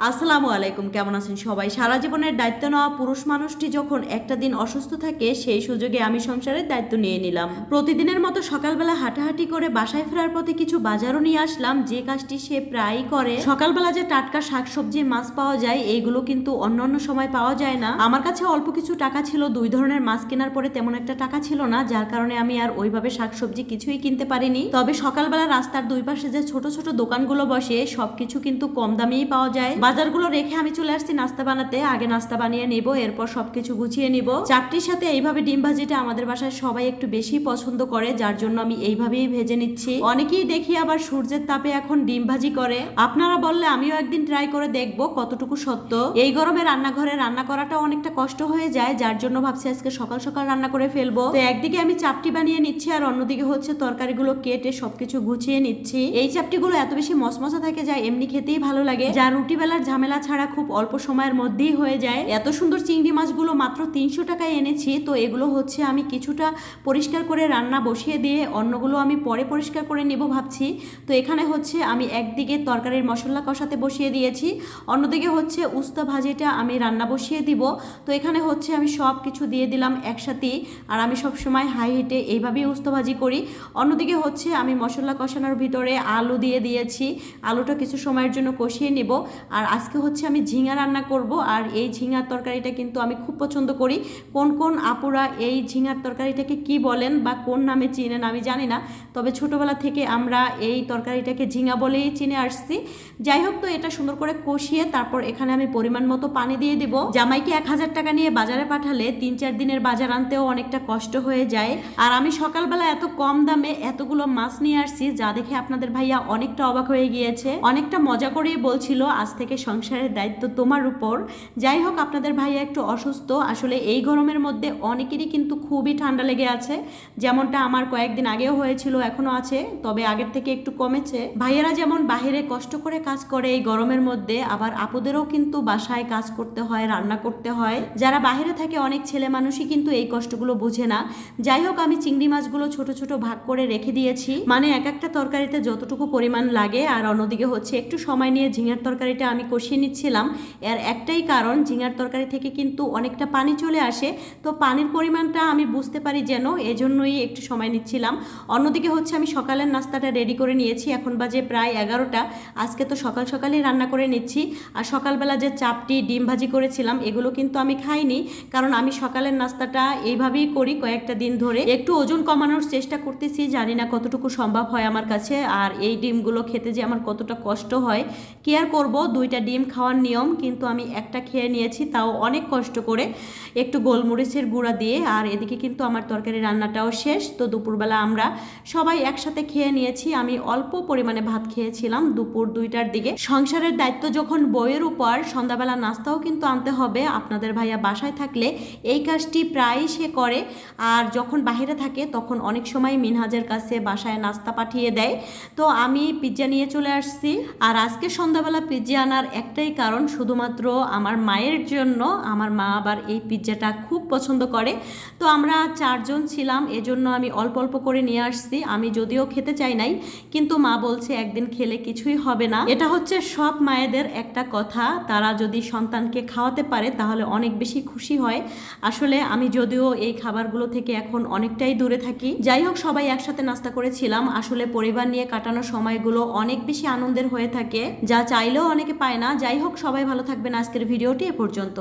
আসসালামু আলাইকুম, কেমন আছেন সবাই? সারা জীবনের দায়িত্ব নেওয়া পুরুষ মানুষটি যখন একটা দিন অসুস্থ থাকে, সেই সুযোগে আমি সংসারের দায়িত্ব নিয়ে নিলাম। প্রতিদিনের মতো সকালবেলা হাঁটাহাঁটি করে বাসায় ফেরার পথে কিছু বাজারও নিয়ে আসলাম। যে কাজটি সে প্রায়ই করে। সকালবেলা যে টাটকা শাকসবজি, মাছ পাওয়া যায়, এইগুলো কিন্তু অন্য অন্য সময় পাওয়া যায় না। আমার কাছে অল্প কিছু টাকা ছিল, দুই ধরনের মাছ কেনার পরে তেমন একটা টাকা ছিল না, যার কারণে আমি আর ওইভাবে শাকসবজি কিছুই কিনতে পারিনি। তবে সকালবেলা রাস্তার দুই পাশে যে ছোট ছোট দোকানগুলো বসে, সবকিছু কিন্তু কম দামেই পাওয়া যায়। বাজারগুলো রেখে আমি চলে আসছি নাস্তা বানাতে। আগে নাস্তা বানিয়ে নেব, এরপর সবকিছু গুছিয়ে নিব। চারটির সাথে এইভাবে ডিম ভাজিটা আমাদের বাসায় সবাই একটু বেশি পছন্দ করে, যার জন্য আমি এইভাবেই ভেজে নিচ্ছি। অনেকেই দেখি আবার সূর্যের তাপে এখন ডিম ভাজি করে। আপনারা বললে আমিও একদিন ট্রাই করে দেখব কতটুকু সত্য। এই গরমে রান্নাঘরে রান্না করাটা অনেকটা কষ্ট হয়ে যায়, যার জন্য ভাবছি আজকে সকাল সকাল রান্না করে ফেলব। তো একদিকে আমি চাপটি বানিয়ে নিচ্ছি, আর অন্যদিকে হচ্ছে তরকারিগুলো কেটে সবকিছু গুছিয়ে নিচ্ছি। এই চাপটিগুলো এত বেশি মশমশা থাকে যায় এমনি খেতেই ভালো লাগে। যা রুটি বেলার ঝামেলা ছাড়া খুব অল্প সময়ের মধ্যেই হয়ে যায়। এত সুন্দর চিংড়ি মাছগুলো মাত্র তিনশো টাকায় এনেছি, তো এগুলো হচ্ছে আমি কিছুটা পরিষ্কার করে রান্না বসিয়ে দিয়ে অন্যগুলো আমি পরে পরিষ্কার করে নেব ভাবছি। তো এখানে হচ্ছে আমি একদিকে তরকারির মশলা কষাতে বসিয়ে দিয়েছি, অন্যদিকে হচ্ছে উস্তা ভাজিটা আমি রান্না বসিয়ে দিব। তো এখানে হচ্ছে আমি সব কিছু দিয়ে দিলাম একসাথেই আর আমি সব সময় হাই হিটে এইভাবেই উস্তা ভাজি করি। অন্যদিকে হচ্ছে আমি মশলা কষানোর ভিতরে আলু দিয়ে দিয়েছি, আলুটা কিছু সময়ের জন্য কষিয়ে নেব, আর আজকে হচ্ছে আমি ঝিঙা রান্না করব আর এই ঝিঙার তরকারিটা কিন্তু আমি খুব পছন্দ করি। কোন কোন আপুরা এই ঝিঙার তরকারিটাকে কি বলেন বা কোন নামে চিনেন আমি জানি না। তবে ছোটবেলা থেকে আমরা এই তরকারিটাকে ঝিঙা বলেই চিনে আসছি। যাই হোক তো এটা সুন্দর করে কষিয়ে তারপর এখানে আমি পরিমাণ মতো পানি দিয়ে দিব। জামাইকে এক হাজার টাকা নিয়ে বাজারে পাঠালে তিন, চার দিনের বাজার আনতেও অনেকটা কষ্ট হয়ে যায়। আর আমি সকালবেলা এত কম দামে এতগুলো মাছ নিয়ে আসছি যা দেখে আপনাদের ভাইয়া অনেকটা অবাক হয়ে গিয়েছে। অনেকটা মজা করেই বলছিল, আজ থেকে সংসারের দায়িত্ব তোমার উপর। যাই হোক, আপনাদের ভাইয়া একটু অসুস্থ। আসলে এই গরমের মধ্যে অনেকেরই কিন্তু খুবই ঠান্ডা লেগে আছে। যেমনটা আমার কয়েকদিন আগেও হয়েছিল, এখনও আছে, তবে আগের থেকে একটু কমেছে। ভাইয়েরা যেমন বাহিরে কষ্ট করে কাজ করে এই গরমের মধ্যে, আবার আপুদেরও কিন্তু বাসায় কাজ করতে হয়, রান্না করতে হয়। যারা বাইরে থাকে, অনেক ছেলে মানুষই কিন্তু এই কষ্টগুলো বুঝে না। যাই হোক, আমি চিংড়ি মাছগুলো ছোট ছোট ভাগ করে রেখে দিয়েছি। মানে এক একটা তরকারিতে যতটুকু পরিমাণ লাগে, আর অন্যদিকে হচ্ছে একটু সময় নিয়ে ঝিঙের তরকারিটা আমি কষিয়ে নিচ্ছিলাম। এর একটাই কারণ, ঝিঙার তরকারি থেকে কিন্তু অনেকটা পানি চলে আসে। তো পানির পরিমাণটা আমি বুঝতে পারি যেন এজন্যই একটু সময় নিচ্ছিলাম। অন্যদিকে হচ্ছে আমি সকালের নাস্তাটা রেডি করে নিয়েছি। এখন বাজে প্রায় এগারোটা। আজকে তো সকাল সকালেই রান্না করে নিচ্ছি। আর সকালবেলা যে চাপটি, ডিম ভাজি করেছিলাম, এগুলো কিন্তু আমি খাইনি। কারণ আমি সকালের নাস্তাটা এইভাবেই করি কয়েকটা দিন ধরে। একটু ওজন কমানোর চেষ্টা করতেছি, জানি না কতটুকু সম্ভব হয় আমার কাছে। আর এই ডিমগুলো খেতে যে আমার কতটা কষ্ট হয়, কি আর করব? দুইটা ডিম খাওয়ার নিয়ম, কিন্তু আমি একটা খেয়ে নিয়েছি, তাও অনেক কষ্ট করে। একটু গোলমরিচের গুঁড়া দিয়ে, আর এদিকে কিন্তু আমার তরকারি রান্নাটাও শেষ। তো দুপুরবেলা আমরা সবাই একসাথে খেয়ে নিয়েছি। আমি অল্প পরিমাণে ভাত খেয়েছিলাম দুপুর দুইটার দিকে। সংসারের দায়িত্ব যখন বইয়ের উপর, সন্ধ্যাবেলা নাস্তাও কিন্তু আনতে হবে। আপনাদের ভাইয়া বাসায় থাকলে এই কাজটি প্রায়ই সে করে। আর যখন বাইরে থাকে, তখন অনেক সময় মিনহাজের কাছে বাসায় নাস্তা পাঠিয়ে দেয়। তো আমি পিৎজা নিয়ে চলে আসছি। আর আজকে সন্ধ্যাবেলা পিৎজা আনার একটাই কারণ, শুধুমাত্র আমার মায়ের জন্য আমার মা আবার এই পিৎজাটা খুব পছন্দ করে। তো আমরা চারজন ছিলাম, এজন্য আমি অল্প অল্প করে নিয়ে আসছি। আমি যদিও খেতে চাই নাই, কিন্তু মা বলছে একদিন খেলে কিছুই হবে না। এটা হচ্ছে সব মায়েদের একটা কথা। তারা যদি সন্তানকে খাওয়াতে পারে, তাহলে অনেক বেশি খুশি হয়। আসলে আমি যদিও এই খাবারগুলো থেকে এখন অনেকটাই দূরে থাকি। যাই হোক, সবাই একসাথে নাস্তা করেছিলাম। আসলে পরিবার নিয়ে কাটানো সময়গুলো অনেক বেশি আনন্দের হয়ে থাকে। যা চাইলেও অনেকে পায় না। যাই হোক সবাই ভালো থাকবেন আজকের ভিডিওটি এ পর্যন্ত।